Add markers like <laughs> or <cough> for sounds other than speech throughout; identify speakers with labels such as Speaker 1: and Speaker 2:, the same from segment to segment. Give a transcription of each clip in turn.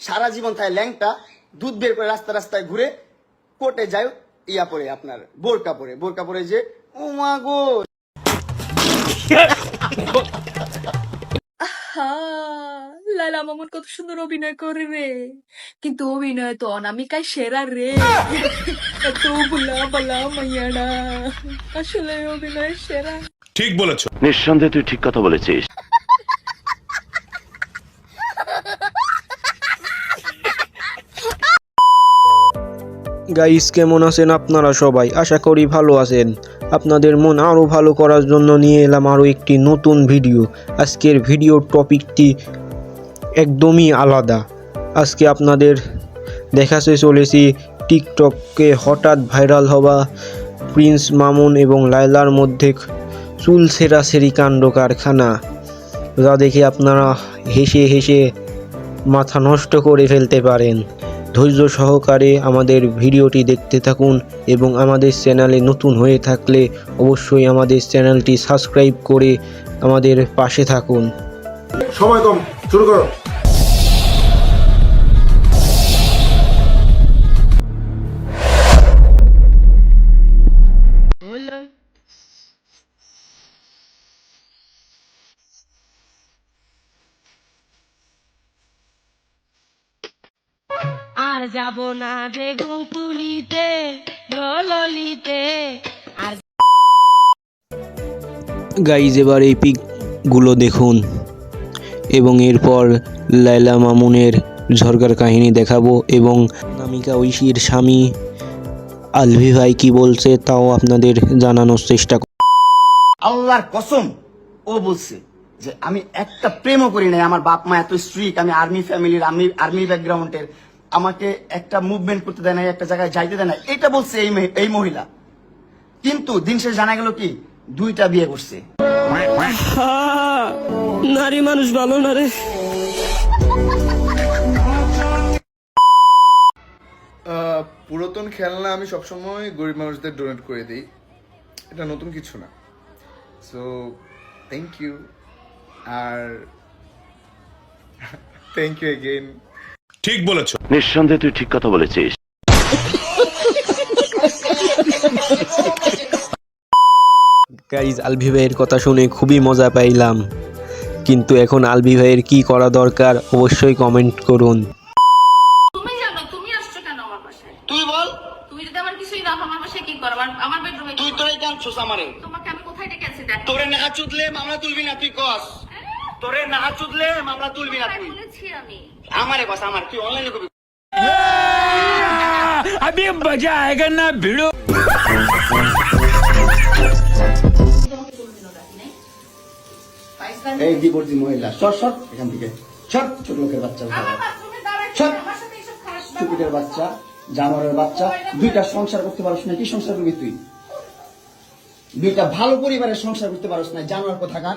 Speaker 1: সারা জীবন থাকে ল্যাংটা দুধ বের করে রাস্তা রাস্তায় ঘুরে কোর্টে যায় ইয়া পরে আপনার বোরকা পরে। বোরকা পরে যে ও মা গো!
Speaker 2: লালা মামুন কত সুন্দর অভিনয় করে রে। কিন্তু অভিনয় তো অনামিকায় সেরা রে। এত বুলা বলা মাইয়াডা আসলে অভিনয় সেরা।
Speaker 3: ঠিক বলেছ।
Speaker 4: নিঃসন্দেহে তুই ঠিক কথা বলেছিস।
Speaker 5: গাইস কেমন আছেন আপনারা সবাই? আশা করি ভালো আছেন। আপনাদের মন আরও ভালো করার জন্য নিয়ে এলাম আরও একটি নতুন ভিডিও। আজকের ভিডিওর টপিকটি একদমই আলাদা। আজকে আপনাদের দেখাতে চলেছি টিকটকে হঠাৎ ভাইরাল হওয়া প্রিন্স মামুন এবং লায়লার মধ্যে চুল সেরাসেরি কাণ্ড কারখানা। যা দেখে আপনারা হেসে হেসে মাথা নষ্ট করে ফেলতে পারেন। ধৈর্য সহকারে আমাদের ভিডিওটি দেখতে থাকুন এবং আমাদের চ্যানেলে নতুন হয়ে থাকলে অবশ্যই আমাদের চ্যানেলটি সাবস্ক্রাইব করে আমাদের পাশে থাকুন।
Speaker 3: সময় কম, শুরু করো।
Speaker 6: আর যাব না বেগুন তুলিতে ললিতে আর
Speaker 5: গাইজ এবার এই পিকগুলো দেখুন এবং এরপর লাইলা মামুনের ঝরকার কাহিনী দেখাবো এবং নামিকা ঐশীর স্বামী আলভি ভাই কি বলছে তাও আপনাদের জানানোর চেষ্টা করব।
Speaker 1: আল্লাহর কসম ও বলছে যে আমি একটা প্রেমও করি নাই আমার বাপ মা এত স্ট্রিক আমি আর্মি ফ্যামিলির আমি আর্মি ব্যাকগ্রাউন্ডের আমাকে একটা মুভমেন্ট করতে দেয় না একটা জায়গায় যাইতে দেয় না এটা বলছে এই এই মহিলা। কিন্তু দিন শেষ জানা গেল কি? দুইটা বিয়ে করছে। <laughs>
Speaker 7: নারী মানুষ ভালো না রে।
Speaker 8: পুরাতন খেলনা আমি সবসময় গরিব মানুষদের ডোনেট করে দিই। এটা নতুন কিছু না। সো থ্যাংক ইউ আর থ্যাংক ইউ এগেইন
Speaker 3: ঠিক বলেছ।
Speaker 4: নিঃসন্দেহে তুই ঠিক কথা বলেছিস।
Speaker 5: গাইজ আলভি ভাইয়ের কথা শুনে খুবই মজা পাইলাম। কিন্তু এখন আলভি ভাইয়ের কি করা দরকার অবশ্যই কমেন্ট করুন।
Speaker 2: তুমি জানো তুমি আসছো কেন আমার বাসায়?
Speaker 1: তুই বল।
Speaker 2: তুমি যদি আমার কিছুই না আমার বাসায় কি করো আমার আমার বেডরুমে
Speaker 1: তুই তোরাই আমারে?
Speaker 2: তোমাকে আমি কোথায় ডেকেছি দেখ।
Speaker 1: তোরে না চুদলে মামলা তুলবি না তুই কস। তোরে না চুদলে মামলা তুলবি না তুই। আমারে কস আমার তুই অনলাইনে কবি? এই বিবর্তী মহিলা সর সর এখান থেকে। সর ছোট লোকের বাচ্চা। সর স্টুপিডের বাচ্চা জানোয়ারের বাচ্চা দুইটা সংসার করতে পারছ না কি সংসার করবি তুই? দুইটা ভালো পরিবারের সংসার করতে পারছ না জানোয়ার কোথাকার?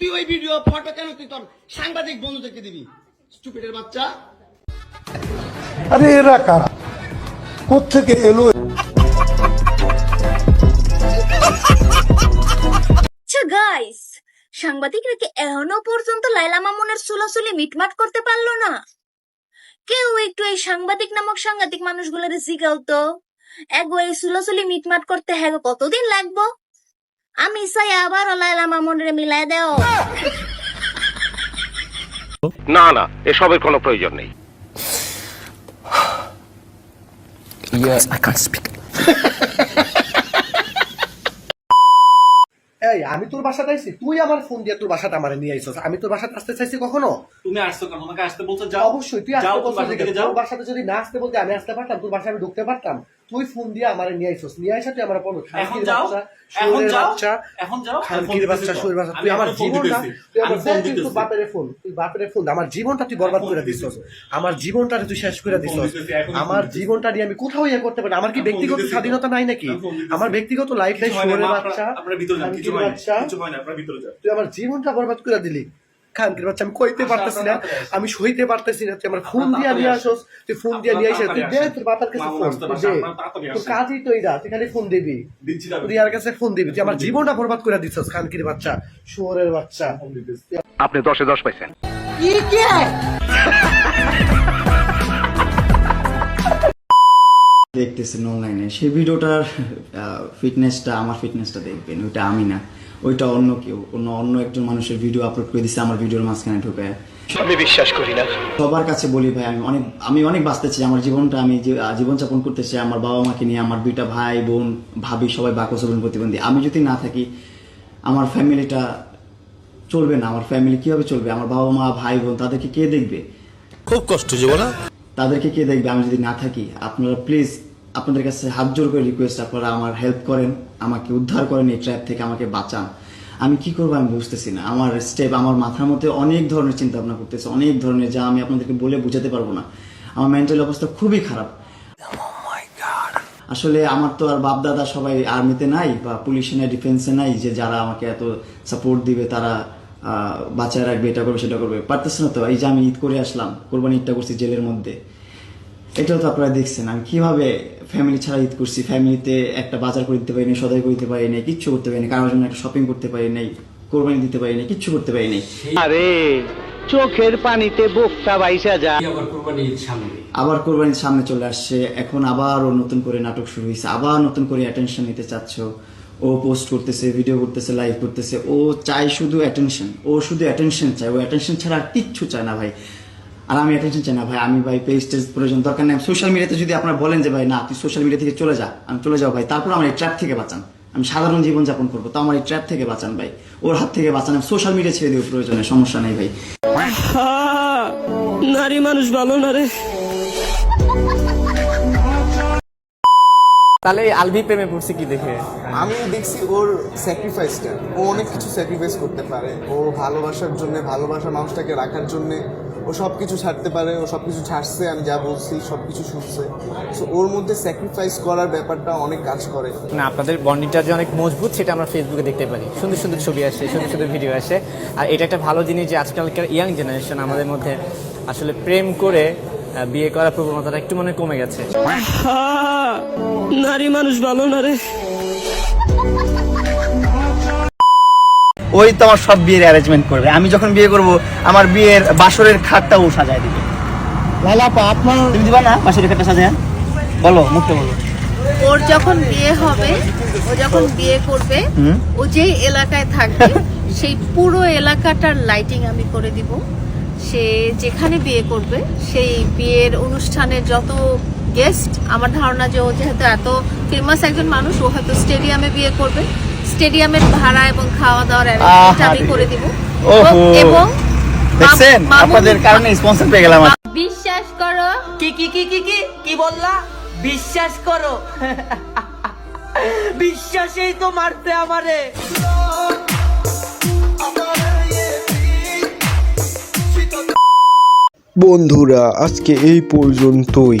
Speaker 1: তুই ওই ভিডিও ফটো কেন তুই তোর সাংবাদিক বন্ধুদেরকে দিবি? স্টুপিডের বাচ্চা।
Speaker 9: আরে এরা কারা? কোথেকে এলো?
Speaker 2: আচ্ছা গাইস সাংবাদিকরা কি এখনও পর্যন্ত লাইলা মামুনের সুলাসুলি মিটমাট করতে পারল না? কেউ একটু এই সাংবাদিক নামক সাংঘাতিক মানুষগুলোর জিগাও তো? এগো এই সুলাসুলি মিটমাট করতে হ্যাঁ কতদিন লাগবো? আমি চাই আবারও লাইলা মামুনের মিলাই দেও।
Speaker 4: না না এসবের কোনো প্রয়োজন নেই।
Speaker 9: এই আমি তোর বাসাতে আইছি। তুই আমার ফোন দিয়ে তোর বাসাটা আমারে নিয়ে আইছস। আমি তোর বাসাতে আসতে চাইছি কখনো?
Speaker 10: তুমি আসছো কেন? তোমাকে আসতে বলছো যাও।
Speaker 9: অবশ্যই তুই
Speaker 10: যাও
Speaker 9: আসতে
Speaker 10: তুমি
Speaker 9: বলছিস
Speaker 10: যাও।
Speaker 9: বাসাতে যদি না আসতে বলতে আমি আসতে পারতাম তোর বাসায় আমি ঢুকতে পারতাম। তুই ফোন দিয়ে আমার নিয়ে আইসস নিয়ে আইসা তুই আমার বলো
Speaker 10: এখন যাও, এখন যাও, এখন যাও,
Speaker 9: খানকির বাচ্চা শুয়ের বাচ্চা তুই আমার জীবনটা তুই আমার
Speaker 10: ফোন
Speaker 9: তুই বাপের ফোন তুই বাপের ফোন আমার জীবনটা তুই বরবাদ করে দিছস। আমার জীবনটা তুই শেষ করে দিছস। আমার জীবনটা নিয়ে আমি কোথাও ইয়ে করতে পারি আমার কি ব্যক্তিগত স্বাধীনতা নাই নাকি। আমার ব্যক্তিগত লাইফ নাই
Speaker 10: মা,
Speaker 9: বাচ্চা
Speaker 10: আপনারা- ভিতরে যান, কিছু হয় না,
Speaker 9: বাচ্চা।
Speaker 10: কিছু হয় না, আপনারা ভিতরে যান।
Speaker 9: তুই আমার জীবনটা বরবাদ করে দিলি। খানকির বাচ্চা আমি কইতে পারতেছি না আমি সইতে পারতেছি না তুই আমার ফোন দিয়ে নিয়ে আসস তুই ফোন দিয়ে নিয়ে আসে। তুই দে তোর বাবার কাছে ফোন দে। তোর কাজই তো এইটা তুই খালি ফোন দিবি। তুই আর কাছে ফোন দিবি তুই আমার জীবনটা বরবাদ করে দিছস খানকির বাচ্চা শুয়োরের বাচ্চা।
Speaker 4: আপনি দশে দশ পাইছেন।
Speaker 11: দেখতেছেন অনলাইনে সেই ভিডিওটার ফিটনেসটা আমার ফিটনেসটা দেখবেন ওইটা আমি না। ওইটা অন্য কেউ অন্য অন্য একজন মানুষের ভিডিও আপলোড করে দিছে আমার ভিডিওর মাঝখানে ঢুকায়
Speaker 4: আমি বিশ্বাস করি না।
Speaker 11: সবার কাছে বলি ভাই আমি অনেক আমি অনেক বাঁচতে চাই আমার জীবনটা আমি যে- আহ, জীবনযাপন করতে চাই আমার বাবা মাকে নিয়ে আমার দুইটা ভাই বোন ভাবি সবাই বাকচরণ প্রতিবন্ধী। আমি যদি না থাকি আমার ফ্যামিলিটা চলবে না আমার ফ্যামিলি কীভাবে চলবে? আমার বাবা মা ভাই বোন তাদেরকে কে দেখবে?
Speaker 3: খুব কষ্ট জীবন।
Speaker 11: তাদেরকে কে দেখবে? আমি যদি না থাকি আপনারা প্লিজ আপনাদের কাছে হাত জোর করে রিকোয়েস্ট আপনারা আমার হেল্প করেন, আমাকে উদ্ধার করেন এই ট্র্যাপ থেকে আমাকে বাঁচান। আমি কি করব আমি বুঝতেছি না। আমার স্টেপ আমার মাথার মধ্যে অনেক ধরনের চিন্তা ভাবনা করতেছে, অনেক ধরনের যা আমি আপনাদেরকে বলে বোঝাতে পারব না। আমার মেন্টাল অবস্থা খুবই খারাপ। আসলে আমার তো আর বাপ দাদা সবাই আর্মিতে নাই বা পুলিশে নাই ডিফেন্সে নাই, যে যারা আমাকে এত সাপোর্ট দিবে, তারা বাঁচায় রাখবে, এটা করবে, সেটা করবে। পারতেছে না তো, এই যে আমি ঈদ করে আসলাম, কোরবানি ঈদটা করছি জেলের মধ্যে। এটাও তো আপনারা দেখছেন আমি কীভাবে ফ্যামিলি ছাড়া ঈদ করছি ফ্যামিলিতে একটা বাজার করে দিতে পারি নাই সদাই করে দিতে পারি নাই কিচ্ছু করতে পারি নাই কারোর জন্য একটা শপিং করতে পারি নাই কোরবানি দিতে পারি নাই কিচ্ছু করতে পারি নাই।
Speaker 4: আরে চোখের পানিতে বোকটা বাইসা যায়।
Speaker 11: আবার কোরবানির সামনে। চলে আসছে এখন আবার ও নতুন করে নাটক শুরু হয়েছে আবার নতুন করে অ্যাটেনশন নিতে চাচ্ছ। ও পোস্ট করতেছে ভিডিও করতেছে লাইভ করতেছে ও চায় শুধু অ্যাটেনশন ও শুধু অ্যাটেনশন চায় ও অ্যাটেনশন ছাড়া আর কিচ্ছু চায় না ভাই। আর আমি অ্যাটেনশন চাই না ভাই। আমি ভাই পেজ টেজ প্রয়োজন দরকার নেই। সোশ্যাল মিডিয়াতে যদি আপনারা বলেন যে ভাই না তুই সোশ্যাল মিডিয়া থেকে চলে যা আমি চলে যাও ভাই তারপর আমার এই ট্র্যাপ থেকে বাঁচান। আমি সাধারণ জীবন যাপন করব তো আমার এই ট্র্যাপ থেকে বাঁচান ভাই। ওর হাত থেকে বাঁচান আমি সোশ্যাল মিডিয়া ছেড়ে দেবো প্রয়োজনে সমস্যা নেই ভাই।
Speaker 6: নারী মানুষ ভালো না রে।
Speaker 12: তাহলে আলবি প্রেমে পড়ছে কি দেখে?
Speaker 8: আমি দেখছি ওর স্যাক্রিফাইসটা ও অনেক কিছু স্যাক্রিফাইস করতে পারে। ও ভালোবাসার জন্য ভালোবাসার মানুষটাকে রাখার জন্য ও সব কিছু ছাড়তে পারে ও সব কিছু ছাড়ছে আমি যা বলছি সব কিছু শুনছে। সো ওর মধ্যে স্যাক্রিফাইস করার ব্যাপারটা অনেক কাজ করে।
Speaker 12: না আপনাদের বন্ডিংটা যে অনেক মজবুত সেটা আমরা ফেসবুকে দেখতে পারি। সুন্দর সুন্দর ছবি আসে সুন্দর সুন্দর ভিডিও আসে। আর এটা একটা ভালো জিনিস যে আজকালকার ইয়াং জেনারেশন আমাদের মধ্যে আসলে প্রেম করে বিয়ে করার প্রবণতাটা একটু মনে কমে গেছে।
Speaker 6: নারী মানুষ ভালো না রে।
Speaker 11: ওই তো আমার সব বিয়ের অ্যারেঞ্জমেন্ট করবে। আমি যখন বিয়ে করব আমার বিয়ের বাসরের খাটটা ও সাজায় দিবে। লালা আপা আপনার তুমি দিবা না বাসরের খাটটা সাজায়? বলো মুখে বলো।
Speaker 13: ওর যখন বিয়ে হবে ও যখন বিয়ে করবে ও যেই এলাকায় থাকবে <laughs> সেই পুরো এলাকাটার লাইটিং আমি করে দিব। সে যেখানে বিয়ে করবে সেই বিয়ের অনুষ্ঠানে যত গেস্ট আমার ধারণা যে ও যেহেতু এত ফেমাস একজন মানুষ ও হয়তো স্টেডিয়ামে বিয়ে করবে। স্টেডিয়ামের ভাড়া এবং খাওয়া দাওয়ার আমি করে দিব। এবং
Speaker 11: দেখছেন? আপনাদের কারণে স্পন্সর পেয়ে গেলাম
Speaker 13: বিশ্বাস করো।
Speaker 14: কি কি কি কি কি কি বললা? বিশ্বাস করো। বিশ্বাসেই তো মারতে আমারে।
Speaker 5: বন্ধুরা আজকে এই পর্যন্তই।